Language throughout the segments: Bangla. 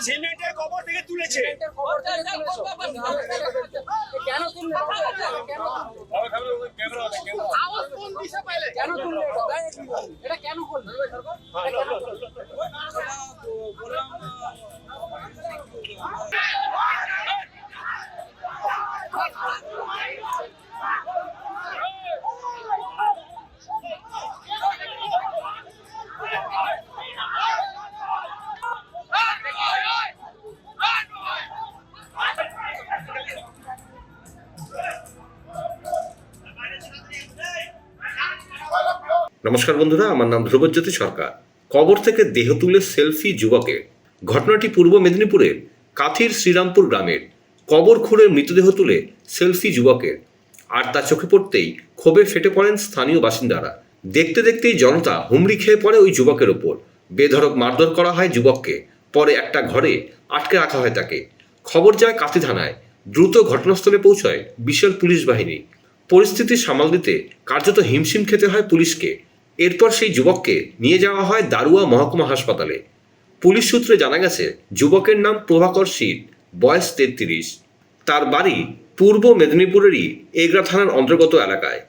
সিমেন্টের কবর থেকে তুলেছে। কেন তুললে? কেন কেন তুললে? নমস্কার বন্ধুরা, আমার নাম ধ্রুবজ্যোতি সরকার। কবর থেকে দেহ তুলে সেলফি যুবকের। ঘটনাটি পূর্ব মেদিনীপুরের কাথির শ্রীরামপুর গ্রামের। কবর খুঁড়ে মৃতদেহ তুলে সেলফি যুবকের। আর তা চোখে পড়তেই ক্ষোভে ফেটে পড়েন স্থানীয় বাসিন্দারা। দেখতে দেখতেই জনতা হুমড়ি খেয়ে পড়ে ওই যুবকের ওপর। বেধড়ক মারধর করা হয় যুবককে। পরে একটা ঘরে আটকে রাখা হয় তাকে। খবর যায় কাথি থানায়। দ্রুত ঘটনাস্থলে পৌঁছায় বিশাল পুলিশ বাহিনী। পরিস্থিতি সামাল দিতে কার্যত হিমশিম খেতে হয় পুলিশকে। এরপর সেই যুবককে নিয়ে যাওয়া হয় দারুয়া মহকুমা হাসপাতালে। পুলিশ সূত্রে জানা গেছে, যুবকের নাম প্রভাকর শীত, বয়স তেত্রিশ। তার বাড়ি পূর্ব মেদিনীপুরেরই এগরা থানার অন্তর্গত এলাকায়।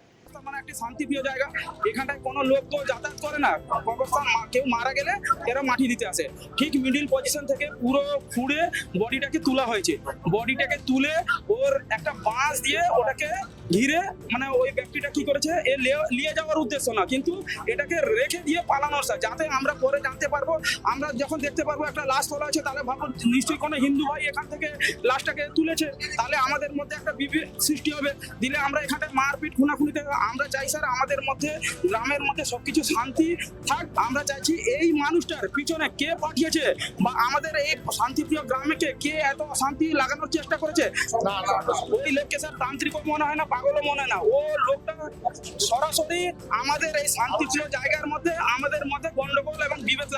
একটি শান্তিপ্রিয় জায়গা। এখানটায় কোনো লোক তো যাতায়াত করে না। কবরস্থান কেউ মারা গেলে এরা মাটি দিতে আসে। ঠিক মিডিল পজিশন থেকে পুরো খুঁড়ে বডিটাকে তোলা হয়েছে। বডিটাকে তুলে ওর একটা বাঁশ দিয়ে ওটাকে ঘিরে মানে ওই ব্যক্তিটা কি করেছে? এ নিয়ে যাওয়ার উদ্দেশ্য না। কিন্তু এটাকে রেখে দিয়ে পালানোর যাতে আমরা পরে জানতে পারব, আমরা যখন দেখতে পারব একটা লাশ তোলা আছে তাহলে ভাবো নিশ্চয়ই কোনো হিন্দু ভাই এখান থেকে লাশটাকে তুলেছে। তাহলে আমাদের মধ্যে একটা বিভেদ সৃষ্টি হবে। দিলে আমরা এখানটায় মারপিট, খুনাখুনিতে আমরা চাই স্যার আমাদের মধ্যে গ্রামের মধ্যে সবকিছু শান্তি থাক। আমরা চাইছি এই মানুষটার পিছনে কে পাঠিয়েছে বা আমাদের এই শান্তিপ্রিয় গ্রামেকে কে এত শান্তি লাগানোর চেষ্টা করেছে? ওই লোককে স্যার তান্ত্রিকও মনে হয় না পাগলও মনে হয় না। ও লোকটা সরাসরি আমাদের এই শান্তিপ্রিয় জায়গার মধ্যে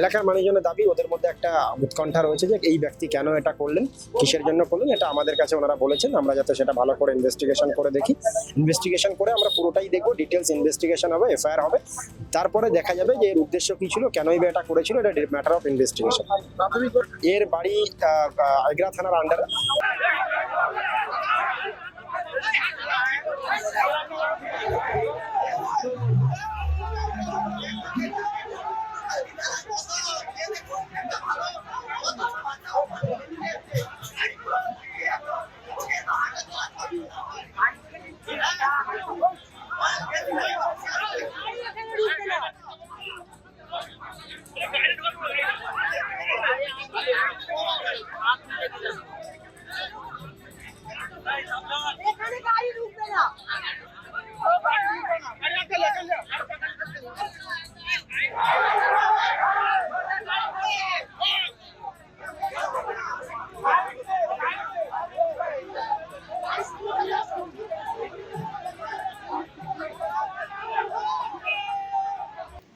এলাকার মানুষজনের দাবি, ওদের মধ্যে একটা উৎকণ্ঠা রয়েছে যে এই ব্যক্তি কেন এটা করলেন, কিসের জন্য করলেন, এটা আমাদের কাছে ওনারা বলেছেন। আমরা যাতে সেটা ভালো করে ইনভেস্টিগেশন করে দেখি। ইনভেস্টিগেশন করে আমরা পুরোটাই দেখব ডিটেলস ইনভেস্টিগেশন হবে, এফআইআর হবে। তারপরে দেখা যাবে যে এর উদ্দেশ্য কি ছিল কেনই বা এটা করেছিল, এটা ম্যাটার অফ ইনভেস্টিগেশন এর বাড়ি আগ্রা থানার আন্ডারে এখানে